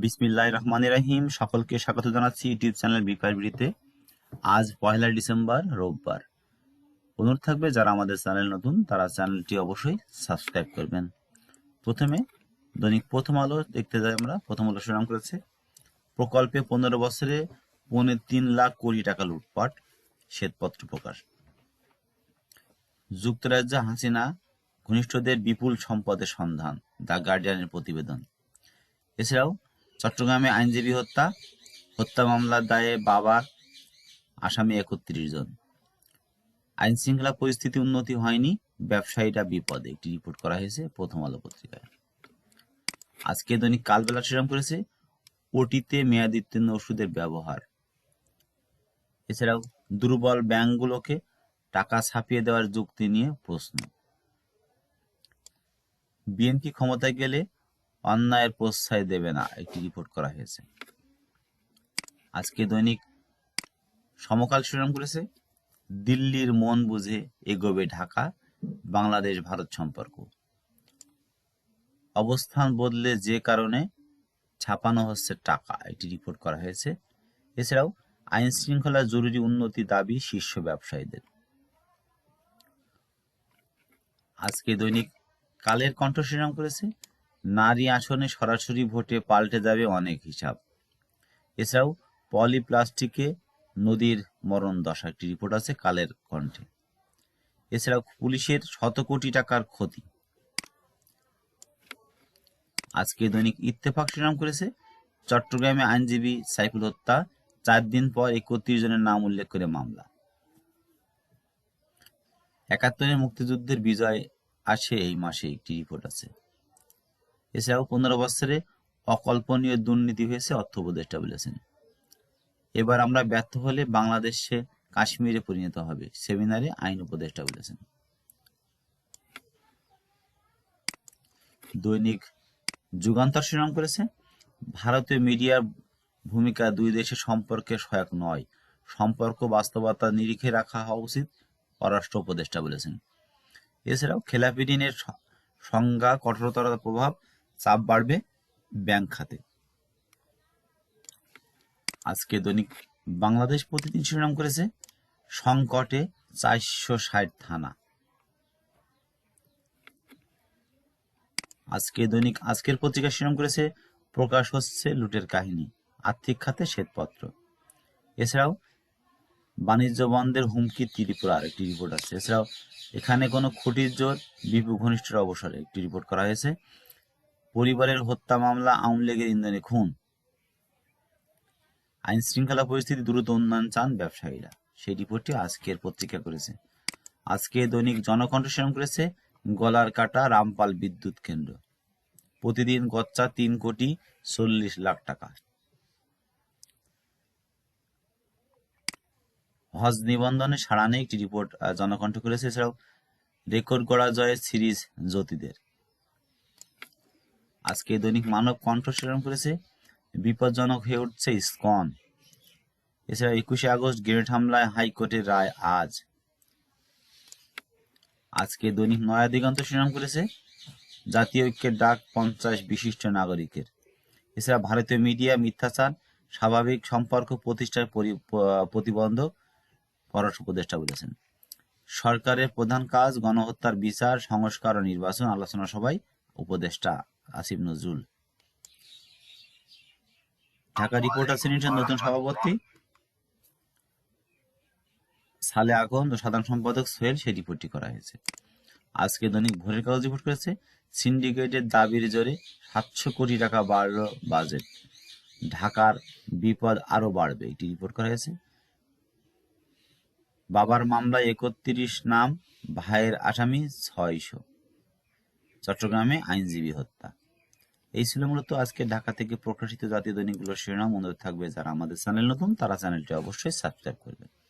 বিসমিল্লাহ রহমান রাহিম। সকলকে স্বাগত জানাচ্ছি ইউটিউব চ্যানেল বিপার বিড়িতে। আজ পয়লা ডিসেম্বর, রোববার। অনুরোধ থাকবে, যারা আমাদের চ্যানেল নতুন, তারা চ্যানেলটি অবশ্যই সাবস্ক্রাইব করবেন। প্রথমে, দৈনিক প্রথম আলো দেখতে যাই আমরা। প্রথম আলো শিরোনাম করেছে, প্রকল্পে পনেরো বছরে পৌনে তিন লাখ কোটি টাকা লুটপাট, শ্বেতপত্র প্রকাশ। যুক্তরাজ্য হাসিনা, ঘনিষ্ঠদের বিপুল সম্পদের সন্ধান, দ্য গার্ডিয়ানের প্রতিবেদন। এছাড়াও চট্টগ্রামে আইনজীবী হত্যা হত্যা মামলার দায়ে বাবার আসামি একত্রিশ জন। আইন শৃঙ্খলা পরিস্থিতি উন্নতি হয়নি, ব্যবসায়ীরা বিপদে। একটি রিপোর্ট করা হয়েছে প্রথম আলো পত্রিকায়। আজকে দৈনিক কালবেলা শিরাম করেছে, ওটিতে মেয়াদোত্তীর্ণ ওষুধের ব্যবহার। এছাড়াও দুর্বল ব্যাংকগুলোকে টাকা ছাপিয়ে দেওয়ার যুক্তি নিয়ে প্রশ্ন। বিএনপি ক্ষমতায় গেলে অন্যায়ের প্রশ্রয় দেবে না, একটি রিপোর্ট করা হয়েছে। আজকে দৈনিক সমকাল শিরোনাম করেছে দিল্লির মন বুঝে এগোবে ঢাকা, বাংলাদেশ, ভারত সম্পর্ক। অবস্থান বদলে যে কারণে ছাপানো হচ্ছে টাকা, একটি রিপোর্ট করা হয়েছে। এছাড়াও আইন শৃঙ্খলা জরুরি উন্নতি দাবি শীর্ষ ব্যবসায়ীদের। আজকে দৈনিক কালের কণ্ঠ শিরোনাম করেছে নারী আসনে সরাসরি ভোটে পাল্টে যাবে অনেক হিসাব। এছাড়াও পলিপ্লাস্টিকে নদীর মরণ দশা একটি রিপোর্ট আছে কালের কণ্ঠে। এছাড়াও পুলিশের শত কোটি টাকার ক্ষতি। আজকে দৈনিক ইত্তেফাক শিরোনাম করেছে চট্টগ্রামে আইনজীবী সাইফুল হত্যা, চার দিন পর একত্রিশ জনের নাম উল্লেখ করে মামলা। একাত্তরের মুক্তিযুদ্ধের বিজয় আসে এই মাসে একটি রিপোর্ট আছে। এছাড়াও পনেরো বছরে অকল্পনীয় দুর্নীতি হয়েছে অর্থ উপদেষ্টা বলেছেন এবার আমরা ব্যর্থ হলে বাংলাদেশে কাশ্মীরে পরিণত হবে সেমিনারে আইন উপদেষ্টা বলেছেন দৈনিক যুগান্তর শিরোনাম করেছে, ভারতীয় মিডিয়ার ভূমিকা দুই দেশের সম্পর্কে সহায়ক নয়। সম্পর্ক, বাস্তবতা নিরিখে রাখা হওয়া উচিত পররাষ্ট্র উপদেষ্টা বলেছেন। এছাড়াও খেলাপি ঋণের সংজ্ঞা, কঠোরতার প্রভাব চাপ বাড়বে ব্যাংক খাতে। আজকে দৈনিক বাংলাদেশ প্রতিদিন শিরোনাম করেছে, সংকটে চারশো ষাট থানা। আজকে দৈনিক, আজকের পত্রিকা শিরোনাম করেছে, প্রকাশ হচ্ছে লুটের কাহিনী, আর্থিক খাতে শ্বেতপত্র। এছাড়াও বাণিজ্য বন্ধের হুমকি ত্রিপুরার একটি রিপোর্ট আছে। এছাড়াও এখানে কোনো খুঁটির জোর বিপু ঘনিষ্ঠের অবসরে একটি রিপোর্ট করা হয়েছে। পরিবারের হত্যা মামলা, আওয়ামী লীগের ইন্ধনে খুন। আইন শৃঙ্খলা পরিস্থিতি দ্রুত উন্নয়ন চান ব্যবসায়ীরা। সেই রিপোর্টটি আজকের পত্রিকা করেছে। আজকে দৈনিক জনকণ্ঠ শিরোনাম করেছে, গলার কাটা রামপাল বিদ্যুৎ কেন্দ্র। প্রতিদিন গচ্চা তিন কোটি চল্লিশ লাখ টাকা। হজ নিবন্ধনে সাড়া নেই একটি রিপোর্ট জনকণ্ঠ করেছে। এছাড়াও রেকর্ড করা জয়ের সিরিজ জ্যোতিদের। আজকে দৈনিক মানব কণ্ঠ শিরোনাম করেছে, বিপজ্জনক হয়ে উঠছে ইসকন। এছাড়া একুশে আগস্ট গ্রেনেড হামলায় হাইকোর্টের রায় আজ। আজকে দৈনিক নয়া দিগন্ত শিরোনাম করেছে, জাতীয় ঐক্যের ডাক পঞ্চাশ বিশিষ্ট নাগরিকের। এছাড়া ভারতীয় মিডিয়া মিথ্যাচার, স্বাভাবিক সম্পর্ক প্রতিষ্ঠার প্রতিবন্ধক পররাষ্ট্র উপদেষ্টা বলেছেন। সরকারের প্রধান কাজ গণহত্যার বিচার, সংস্কার ও নির্বাচন আলোচনা সভায় উপদেষ্টা। আসিফ নজরুল। ঢাকা রিপোর্টার সিনিটের নতুন সভাপতি। সালে আগন ও সাধারণ সম্পাদক সোহেল সেই রিপোর্টটি করা হয়েছে। আজকে দৈনিক ভোরের কাগজ রিপোর্ট করেছে সিন্ডিকেটের দাবির জোরে সাতশো কোটি টাকা বাড়ল বাজেট ঢাকার বিপদ আরও বাড়বে, এটি রিপোর্ট করা হয়েছে। বাবার মামলায় একত্রিশ নাম, ভাইয়ের আসামি ছয়শো। চট্টগ্রামে আইনজীবী হত্যা। এই ছিল মূলত আজকে ঢাকা থেকে প্রকাশিত জাতীয় দৈনিকগুলোর শিরোনাম। অনুরোধ থাকবে, যারা আমাদের চ্যানেল নতুন, তারা চ্যানেলটি অবশ্যই সাবস্ক্রাইব করবে